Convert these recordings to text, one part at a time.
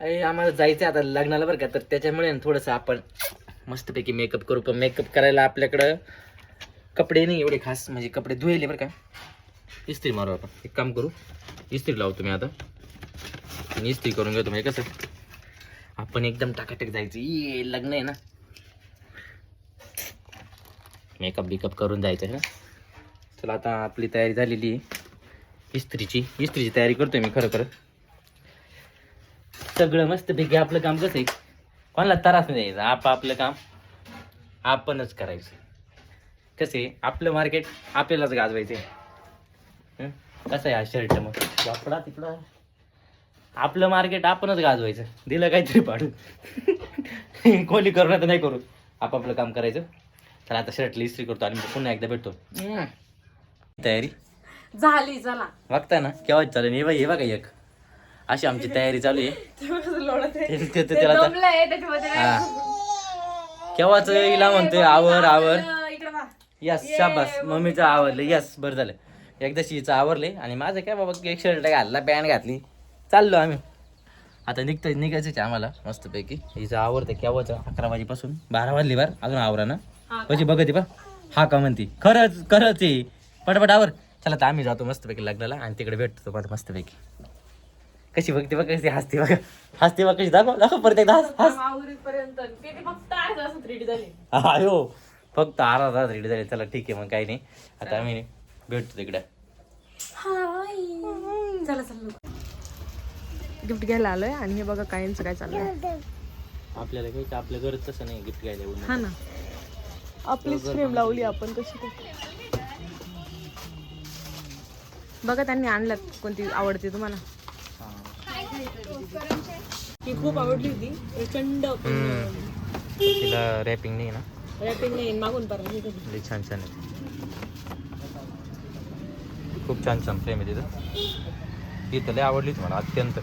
अरे आम्हाला जायचं आता लग्नाला बरं का. तर त्याच्यामुळे ना थोडंसं आपण मस्तपैकी मेकअप करू. पण मेकअप करायला आपल्याकडं कपडे नाही एवढे खास. म्हणजे कपडे धुयले बरं का. इस्त्री मारू आपण. एक काम करू. इस्त्री लावतो मी आता. आणि इस्त्री करून घेतो म्हणजे कसं? आपण एकदम टाकाटक जायचं. ये लग्न आहे ना. मेकअप बिकअप करून जायचं आहे ना. चला आता आपली तयारी झालेली आहे. इस्त्रीची. इस्त्रीची तयारी करतोय मी खरं खरं. सगळं मस्तपैकी आपलं काम कसं आहे? कोणाला त्रास नाही द्यायचा आप आपलं काम आपणच करायचं. कसं आहे? आपलं मार्केट आपल्यालाच गाजवायचं आहे कसं आहे हा शर्ट मग? वापडा तिकडं. आपलं मार्केट आपणच गाजवायचं. दिलं काहीतरी पाडून. कोणी करू तर नाही करू. आपापलं काम करायचं. चला आता शर्टला इस्त्री करतो आणि मग पुन्हा एकदा भेटतो. तयारी? झाली चला. बघता ना? केव्हाच चालेल हे बघ हे बघा एक. अशी आमची तयारी चालू आहे. ते- त्याला हा. केव्हाच हिला म्हणतोय आवर आवर. यस शाबास. मम्मीचं आवरलं यस बरं झालं. एकदा शिचं आवरले आणि माझं काय बाबा एक शर्ट घातला पॅन्ट घातली. चाललो आम्ही. आता निघतोय निघायचंच आहे आम्हाला मस्तपैकी. हिचं आवडतं केव्हाच? अकरा वाजेपासून. बारा वाजली बार. अजून आवरा ना. कशी बघत बा. हा का म्हणती. खरंच खरंच आहे. पटपट आवर. चला तर आम्ही जातो मस्तपैकी लग्नाला. आणि तिकडे भेटतो तुम्हाला मस्तपैकी. कशी बघते बघ कशी हसते बघा. हसते बघ कशी दाखव दाखव परत एकदा हस हस. आवरीपर्यंत. किती फक्त अर्धा तासात रेडी झाली. अयो फक्त अर्धा तास रेडी झाले. चला ठीक आहे मग काही नाही. आता आम्ही भेटतो तिकडे. चला चला गिफ्ट घ्यायला आलोय आणि हे बघा काहींचं काय चाललंय. आपल्याला काही आपलं गरज तसं नाही गिफ्ट घ्यायला हा ना. आपलीच फ्रेम लावली आपण कशी ते बघा त्यांनी आणल्यात कोणती आवडते तुम्हाला? ती खूप आवडली होती. प्रचंड तिला रॅपिंग नाही ना? रॅपिंग नाही मागून छान छान आहे. खूप छान छान फ्रेम आहे तिथं. ती तर लई आवडलीच मला अत्यंत.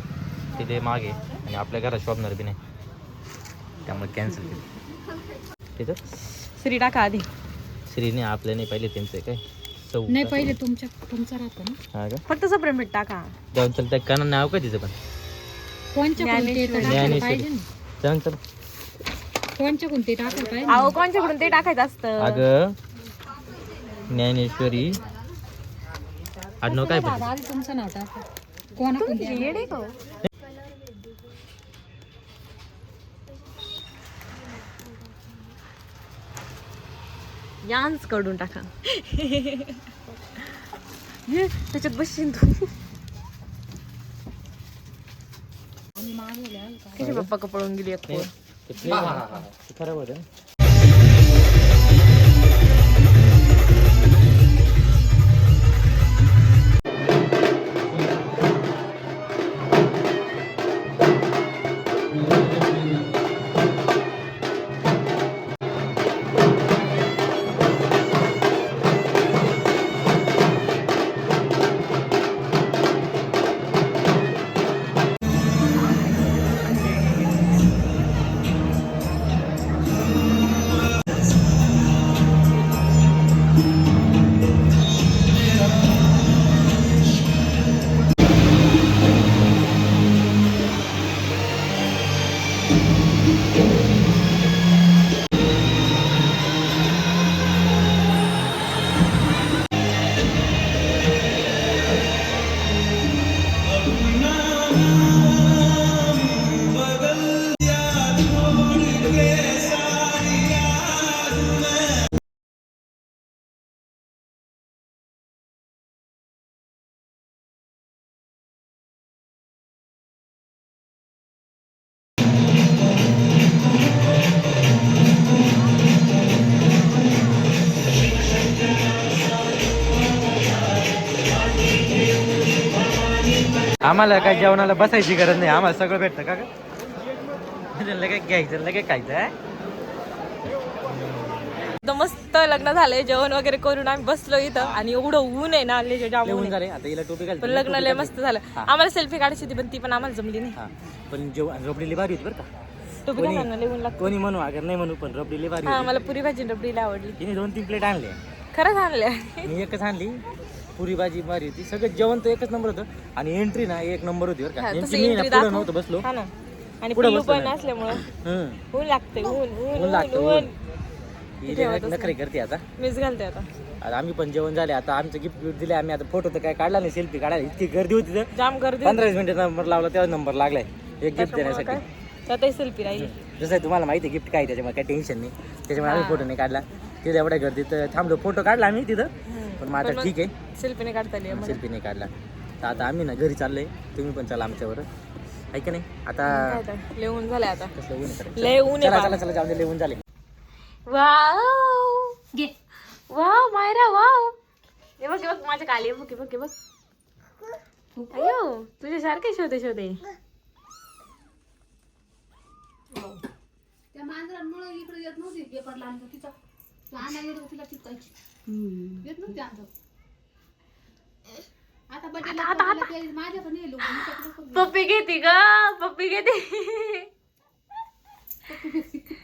ती लई मागे आणि आपल्या घरात शोभणार बी नाही. त्यामुळे कॅन्सल केली. तिथं? श्री टाका आधी. श्रीने आपल्या नाही पाहिले त्यांचं काय? नाही पहिले तुमच्या तुमचा राहतो ना. हा फक्त सप्रेम भेट टाका. जाऊन चल त्या काना नाव काय तिचं पण? कोणच्या कोणते तर टाकायला ज्ञानेश्वरी. पाहिजे? ना जाऊन चल कोणच्या कोणते टाकायला पाहिजे? अहो कोणच्याकडून ते टाकायचं असतं? अगं ज्ञानेश्वरी. आडनाव काय पण दादा आधी तुमचं नाव टाका. कोणा कोणते येडे का हो? यांच कडून टाका. ये, त्याच्यात बसशील तू. किती पप्पा कपळून गेली एक पोर. खरं होतं ना. आम्हाला काय जेवणाला बसायची गरज नाही. आम्हाला सगळं भेटतं का लगेच घ्यायचं लगेच खायचं आहे एकदम मस्त लग्न झालंय जेवण वगैरे करून आम्ही बसलो इथं. आणि एवढं ऊन आहे ना पण लग्न लय मस्त झालं. आम्हाला सेल्फी काढायची होती पण ती पण आम्हाला जमली नाही. हा. पण जेवण रबडीली भारी होती बरं का. टोपी कोणी? घालणं लय ऊन लागतं. कोणी म्हणू अगर नाही म्हणू पण रबडीली भारी हा होती. मला पुरी भाजी रबडीला आवडली. तिने दोन तीन प्लेट आणले खरंच आणल्या. मी एकच आणली. पुरी भाजी भारी होती सगळं जेवण तर एकच नंबर होतं. आणि एंट्री ना एक नंबर होती बरं का. हा, तसं यांची मी ना entry पुढं दाखव. नव्हतं बसलो. हा ना. आणि पुढं पिल्लू बसलं पण नाही. असल्यामुळं हम्म ऊन लागते ऊन ऊन ऊन लागतं, ऊन. ऊन. ऊन ठेवतच लय नखरे करते आता. मीच घालते आता. आता आम्ही पण जेवण झाले आता आमचं गिफ्ट बिफ्ट दिले आम्ही आता फोटो तर काय काढला नाही सेल्फी काढायला. इतकी गर्दी होती तर. जाम गर्दी पंधरा वीस मिनिट नंबर लावला तेव्हा नंबर लागलाय. एक गिफ्ट काय देण्यासाठी. त्यातही सेल्फी राहिली. जसं आहे तुम्हाला माहिती आहे गिफ्ट काय आहे, त्याच्यामुळे काही टेन्शन नाही. त्याच्यामुळे आम्ही फोटो नाही काढला. तिथे एवढ्या गर्दीत थांबलो फोटो काढला आम्ही तिथं. पण मग आता ठीक आहे. सेल्फी नाही काढता आली आम्हाला. सेल्फी नाही काढला. तर आता आम्ही ना घरी चाललोय. तुम्ही पण चला आमच्यावर. आहे का नाही? आता काय लय ऊन झालंय आता. कसलं ऊन आहे करायचं? लय ऊन आहे चला. चला चला जाऊन दे, लय ऊन झाले. वाव! घे. Wow Myra wow. हे बघ हे बघ माझ्या काली बघ हे बघ हे बघ. अयो तुझ्या सारखे शोधे शोधे. त्या मांजरांमुळे इकडे येत नव्हती. पेपर लहान तिचा लहान आहे तिला चिपकायची. येत नव्हती आमचं. आता माझ्या पण येलो पप्पी घेते ग पप्पी घेते.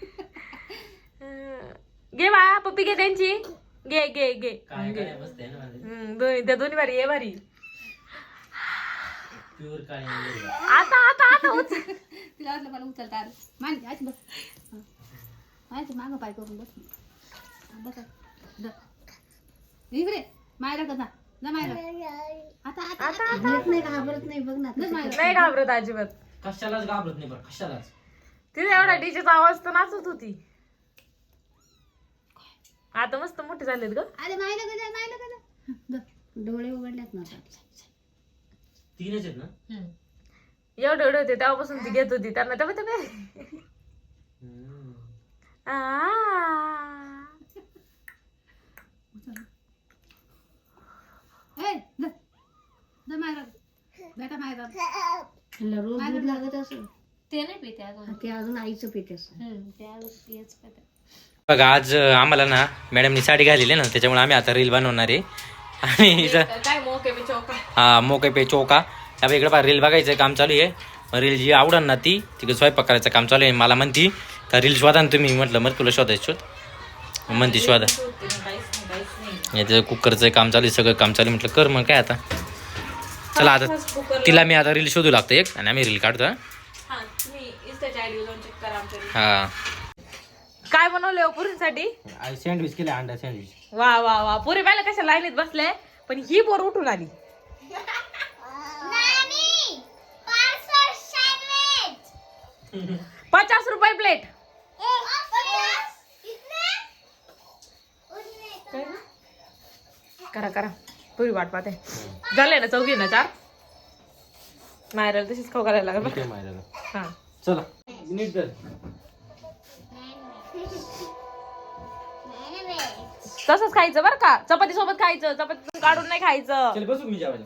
घे बा पप्पी घे त्यांची. घे घे घे. हम्म, दोन्ही त्या दोन्ही भारी ये भारी आता आता आता उच. तिला वाटलं मला उचलता आलं. मान आज बस. माझ्या मागं पाय करून बस. बस. द. इकडे मायरा का जा जा मायरा आता. आता आता. येत नाही घाबरत नाही बघ ना. नाही अजिबात. कशालाच घाबरत नाही बरं कशालाच. तिथे एवढा डीजेचा आवाज तर नाचत होती. आता मस्त मोठे झालेत ग. अरे मायला का जा मायला का जा. हा, जा. डोळे उघडल्यात ना. तीनच आहेत ना? एवढे एवढे होते तेव्हापासून ती घेत होती. त्यांना तेव्हा तेव्हा आ. ए जा जा मायरा बेटा रोज दूध लागत असं ते नाही पिते अजून ते अजून आईचं पिते असं. ते अजून हेच पिते बघा आज अं, आम्हाला ना मॅडमनी साडी घालेली आहे ना त्याच्यामुळे आम्ही आता रील बनवणार आहे. आणि इथं काय मोके मी चौका? हा मोके पे चौका. त्यामुळे इकडे रील बघायचं काम चालू आहे. रील जी आवडन ना ती तिकडे स्वयंपाक करायचं काम चालू आहे. मला म्हणती का रील शोधा ना तुम्ही. म्हटलं मग तुला शोधायचं शोध. म्हणती शोधा. याचं कुकरचं काम चालू आहे सगळं काम चालू आहे. म्हटलं कर मग काय आता? चला आता तिला मी आता रील शोधू लागतो एक आणि आम्ही रील काढतो हा. काय बनवले हो पुरींसाठी? सँडविच केलं अंडा सँडविच वा वा वा. पुरी पाहिलं कशा लाईनीत बसले पण ही पोर उठून आली. पचास रुपये प्लेट करा करा. पुरी वाट पाहते. झाले ना चौघी ना चार. मायराला तशीच खाऊ करायला लागल. बरं. हा. चला. नीट तसंच खायचं बरं का. चपाती सोबत खायचं चपाती काढून नाही खायचं. चल बसू मी जेवायला.